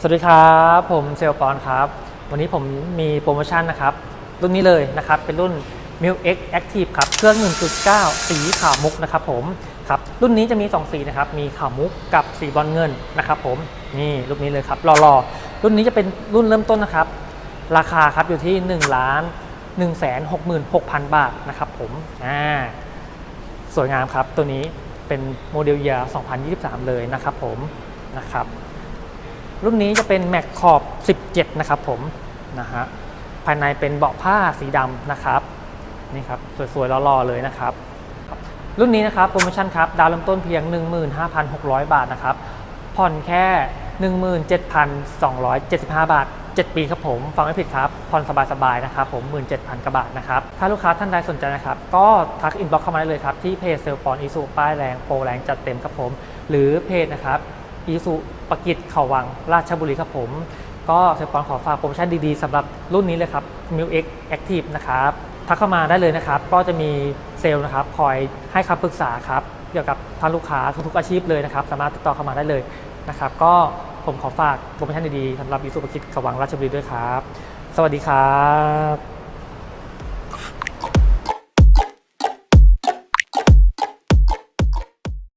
สวัสดีครับ ผมเซลปอนครับ วันนี้ผมมีโปรโมชั่นนะครับ รุ่นนี้เลยนะครับ เป็นรุ่น m i l X Active ครับ เครื่อง 1.9 สีขาวมุกนะครับผมครับรุ่นนี้จะมี 2 สีนะครับ มีขาวมุกกับสีบอลเงินนะครับผมนี่รุ่นนี้เลยครับรอๆรุ่นนี้จะเป็นรุ่นเริ่มต้นนะครับ ราคาครับอยู่ที่1ล้าน1 6 6 0 0บาทนะครับผมอ่าสวยงามครับตัวนี้เป็นโมเดลเยียร์2023 เลยนะครับผมนะครับ รุ่นนี้จะเป็น Mac ขอบ 17 นะครับผมนะฮะภายในเป็นเบาะผ้าสีดำนะครับนี่ครับสวยๆหล่อๆเลยนะครับ รุ่นนี้นะครับโปรโมชั่นครับดาวน์เริ่มต้นเพียง 15,600 บาทนะครับผ่อนแค่ 17,275 บาท 7 ปีครับผมฟังไม่ผิดครับผ่อนสบายๆนะครับผม 17,000กว่าบาทนะครับถ้าลูกค้าท่านใดสนใจนะครับ ก็ทักอินบ็อกเข้ามาได้เลยครับ ที่เพจเซลปอนอีซูป้ายแรงโปรแรงจัดเต็มครับผม หรือเพจนะครับ อีซูปกิจเขาวัง ราชบุรีครับผม ก็เซลปอนขอฝากโปรโมชั่นดีๆสำหรับรุ่นนี้เลยครับ m i l X Active นะครับทักเข้ามาได้เลยนะครับ ก็จะมีเซลล์นะครับคอยให้คำปรึกษาครับเกี่ยวกับทางลูกค้าทุกๆอาชีพเลยนะครับ สามารถติดต่อเข้ามาได้เลยนะครับ ก็ผมขอฝากโปรโมชั่นดีๆสำหรับยูสุปกิจขวังราชบุรีด้วยครับ สวัสดีครับ